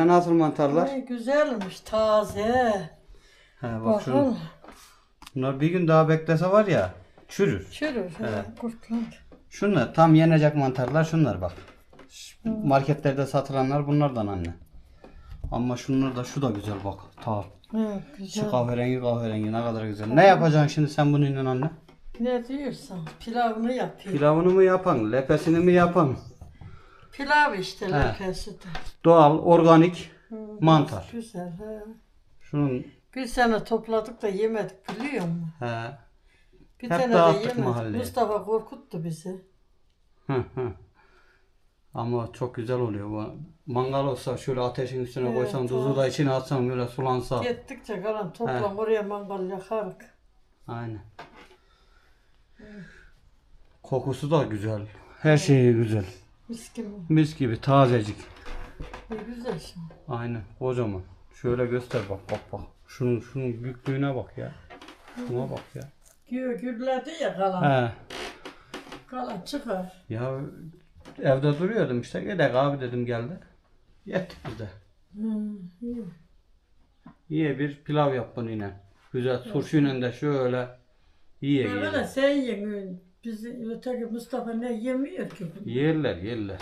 Anne nasıl mantarlar? Ay, güzelmiş taze. He bak şu. Bakalım. Bunlar bir gün daha beklese var ya çürür. Çürür. He, Kurtlar. Şunlar tam yenecek mantarlar şunlar bak. Marketlerde satılanlar bunlardan anne. Ama şunlar da şu da güzel bak. Ta Evet, şu güzel. kahverengi kahverengi ne kadar güzel. Ne yapacaksın şimdi sen bununla anne? Ne diyorsan pilavını yapayım. Pilavını mı yapan, lepesini mi yapan? Pilav işte lekesi de. Doğal, organik mantar. Güzel. He. Şunun Bir sene topladık da yemedik biliyor musun? he. Bir Hep tane de dağıttık yemedik. mahalleye. Mustafa korkuttu bizi. Hı hı. Ama çok güzel oluyor bu. Mangal olsa şöyle ateşin üstüne Evet, koysan tuzu da içine atsan böyle sulansa. Gittikçe kalan toplam oraya mangal yakarık. Aynen. Kokusu da güzel. Her şeyi güzel. Mis gibi. Mis gibi tazecik. Ne güzel şimdi. Aynen kocaman. Şöyle göster bak bak bak. Şunun şunun büyüklüğüne bak ya. Şuna bak ya. Gü gürledi ya kalan. He. Kalan çıkar. Ya evde duruyordum işte. Gidek abi dedim geldi. Yettik biz de. Hı, iyi. İyi bir pilav yap bununla. Güzel turşuyla de şöyle iyi Böyle sen yiyin. Bizi öteki Mustafa ne yemiyor ki. Yerler yerler.